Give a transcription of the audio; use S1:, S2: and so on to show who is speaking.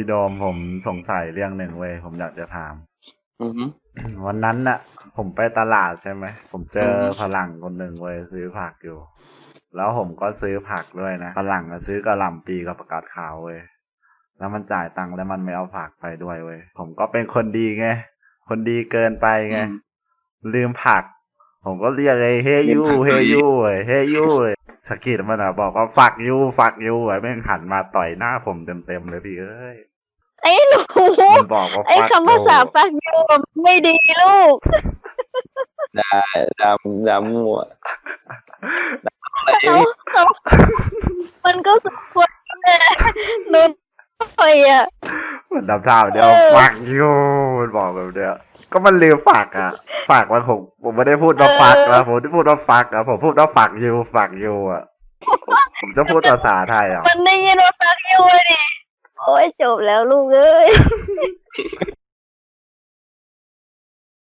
S1: พี่โดมผมสงสัยเรื่องหนึ่งเว้ยผมอยากจะถาม
S2: อือฮึ
S1: วันนั้นน่ะ ผมไปตลาดใช่ไหมผมเจอ
S2: อืม
S1: ฝรั่งคนหนึ่งเว้ยซื้อผักอยู่ แล้วผมก็ซื้อผักด้วยนะฝรั่งก็ซื้อกระหล่ำปีกับประกาศขาวเว้ยแล้วมันจ่ายตังค์แล้วมันไม่เอาผักไปด้วยเว้ยผมก็เป็นคนดีไงคนดีเกินไปไง
S2: อืม
S1: ลืมผัก ผมก็เรียกเลยเฮยู
S2: ลืมผัก
S1: เฮ
S2: เลย
S1: ยูเว้ยเฮยูเลย สะกิดมันอะบอกว่าฝักยูฝักยูไอ้แม่งหันมาต่อยหน้าผมเต็มๆเลยพี่เอ้ย
S3: ไอ้หนู
S1: มันบอกว่า
S3: ไอ้
S1: ฝัก
S3: คำภาษาฟักยูมันไม่ดีลูก
S2: ด่าด่าด่ามั่วอะไร
S3: เขาเขามันก็สมควรแต่หนูไปอะ
S1: มันดำท่าเดียว
S3: เออ
S1: ฝักยู มันบอกแบบเดียวก็มันลืมฝักอะฝักมันผมผมไม่ได้พูดว่าฝักนะผมที่พูดว่าฝักอะผมพูดว่าฝักยูฝักยูอะผมจะพูดภาษาไทยอะ
S3: มันได้ยินว่าฟักยูอะดิโอ้ยจบแล้วลูกเอ้ย